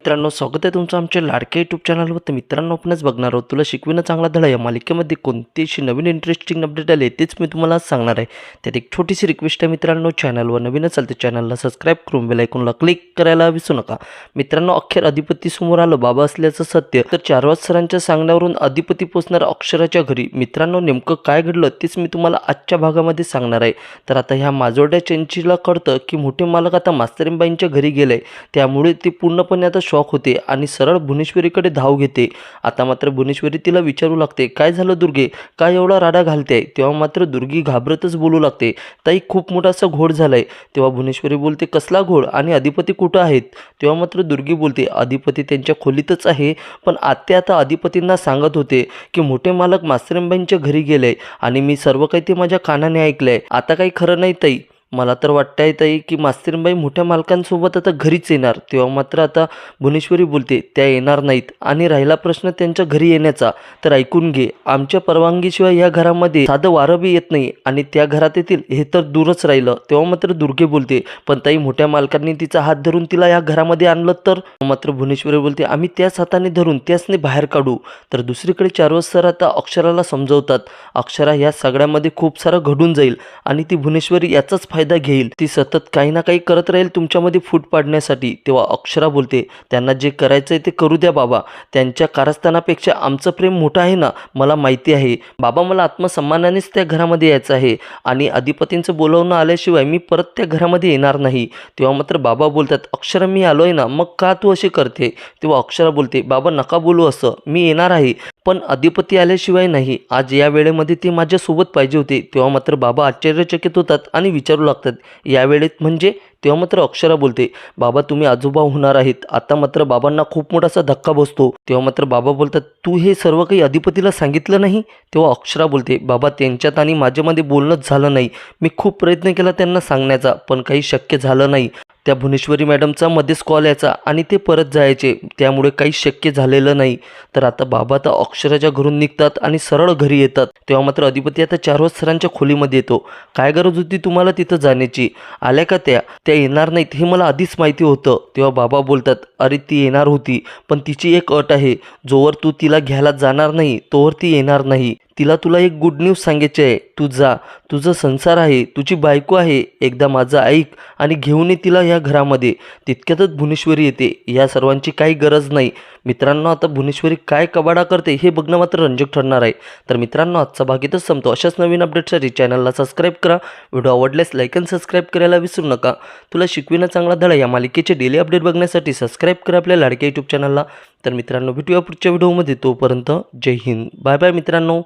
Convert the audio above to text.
मित्रांनो स्वागत आहे तुमचं आमच्या लाडक्या यूट्यूब चॅनलवर तर मित्रांनो आपणच बघणार आहोत. तुला शिकविणं चांगला धडा या मालिकेमध्ये कोणतीशी नवीन इंटरेस्टिंग अपडेट आले तेच मी तुम्हाला सांगणार आहे. त्यात एक छोटीशी रिक्वेस्ट आहे मित्रांनो चॅनलवर नवीन असेल तर चॅनलला सबस्क्राईब करून बेल आयकॉनला क्लिक करायला विसरू नका. मित्रांनो अखेर अधिपती समोर आलं बाबा असल्याचं सत्य. तर चारवाज सरांच्या सांगण्यावरून अधिपती पोचणार अक्षराच्या घरी. मित्रांनो नेमकं काय घडलं तेच मी तुम्हाला आजच्या भागामध्ये सांगणार आहे. तर आता ह्या माजोड्या चेंचीला कळतं की मोठे मालक आता मास्तरींबाईंच्या घरी गेले. त्यामुळे ती पूर्णपणे आता शॉक होते आणि सरळ भुवनेश्वरीकडे धाव घेते. आता मात्र भुवनेश्वरी तिला विचारू लागते काय झालं दुर्गे? काय एवढा राडा घालते तेव्हा मात्र दुर्गी घाबरतच बोलू लागते ताई खूप मोठा असा घोड झालाय. तेव्हा भुवनेश्वरी बोलते कसला घोड आणि अधिपती कुठं आहेत? तेव्हा मात्र दुर्गी बोलते अधिपती त्यांच्या खोलीतच आहे पण आत्या आता अधिपतींना सांगत होते की मोठे मालक मास्तरेंबाईंच्या घरी गेले आणि मी सर्व काही ते माझ्या कानाने ऐकलंय. आता काही खरं नाही ताई. मला तर वाटतं आहे ताई की मास्तरींबाई मोठ्या मालकांसोबत आता घरीच येणार. तेव्हा मात्र आता भुवनेश्वरी बोलते त्या येणार नाहीत आणि राहिला प्रश्न त्यांच्या घरी येण्याचा. तर ऐकून घे. आमच्या परवानगीशिवाय या घरामध्ये साधं वारं बी येत नाही आणि त्या घरात येतील हे तर दूरच राहिलं. तेव्हा मात्र दुर्गे बोलते पण ताई मोठ्या मालकांनी तिचा हात धरून तिला या घरामध्ये आणलं तर? मात्र भुवनेश्वरी बोलते आम्ही त्याच हाताने धरून त्याचने बाहेर काढू. तर दुसरीकडे चारवस सर आता अक्षराला समजवतात. अक्षरा ह्या सगळ्यामध्ये खूप सारं घडून जाईल आणि ती भुवनेश्वरी याचाच फायदा घेईल. ती सतत काही ना काही करत राहील तुमच्यामध्ये फूट पाडण्यासाठी. तेव्हा अक्षरा बोलते त्यांना जे करायचं आहे ते करू द्या बाबा. त्यांच्या कारस्थानापेक्षा आमचं प्रेम मोठं आहे ना मला माहिती आहे. बाबा मला आत्मसन्मानानेच त्या घरामध्ये यायचं आहे. आणि अधिपतींचं बोलवणं आल्याशिवाय मी परत त्या घरामध्ये येणार नाही. तेव्हा मात्र बाबा बोलतात अक्षरा मी आलो आहे ना मग का तू अशी करते? तेव्हा अक्षरा बोलते बाबा नका बोलू असं. मी येणार आहे. पण अधिपती आल्याशिवाय नाही. आज या वेळेमध्ये ते माझ्यासोबत पाहिजे होते. तेव्हा मात्र बाबा आश्चर्यचकित होतात आणि विचारू लागतात. या वेळेत म्हणजे? तेव्हा मात्र अक्षरा बोलते बाबा तुम्ही आजोबा होणार आहेत. आता मात्र बाबांना खूप मोठासा धक्का बसतो. तेव्हा मात्र बाबा बोलतात तू हे सर्व काही अधिपतीला सांगितलं नाही? तेव्हा अक्षरा बोलते बाबा त्यांच्यात आणि माझ्यामध्ये बोलणंच झालं नाही. मी खूप प्रयत्न केला त्यांना सांगण्याचा पण काही शक्य झालं नाही. त्या भुवनेश्वरी मॅडमचा मध्येच कॉल यायचा आणि ते परत जायचे. त्यामुळे काही शक्य झालेलं नाही. तर आता बाबा आता अक्षराच्या घरून निघतात आणि सरळ घरी येतात. तेव्हा मात्र अधिपती आता चार वाज सरांच्या खोलीमध्ये येतो. काय गरज होती तुम्हाला तिथं जाण्याची? आल्या का त्या? त्या येणार नाहीत हे मला आधीच माहिती होतं. तेव्हा बाबा बोलतात अरे ती येणार होती पण तिची एक अट आहे. जोवर तू तिला घ्यायला जाणार नाही तोवर ती येणार नाही. तिला तुला एक गुड न्यूज सांगायची आहे. तू जा. तुझं संसार आहे. तुझी बायको आहे. एकदा माझं ऐक आणि घेऊन ये तिला ह्या घरामध्ये. तितक्यातच भुवनेश्वरी येते. या सर्वांची काही गरज नाही. मित्रांनो आता भुवनेश्वरी काय कबाडा करते हे बघणं मात्र रंजक ठरणार आहे. तर मित्रांनो आजचा भाग इथंच संपतो. अशाच नवीन अपडेटसाठी चॅनलला सबस्क्राईब करा. व्हिडिओ आवडल्यास लाईक अँड सबस्क्राईब करायला विसरू नका. तुला शिकविणं चांगला धडा या मालिकेचे डेली अपडेट बघण्यासाठी सबस्क्राईब करा आपल्या लाडक्या यूट्यूब चॅनलला तर मित्रांनो भेटूया पुढच्या व्हिडिओमध्ये तोपर्यंत जय हिंद. बाय बाय मित्रांनो.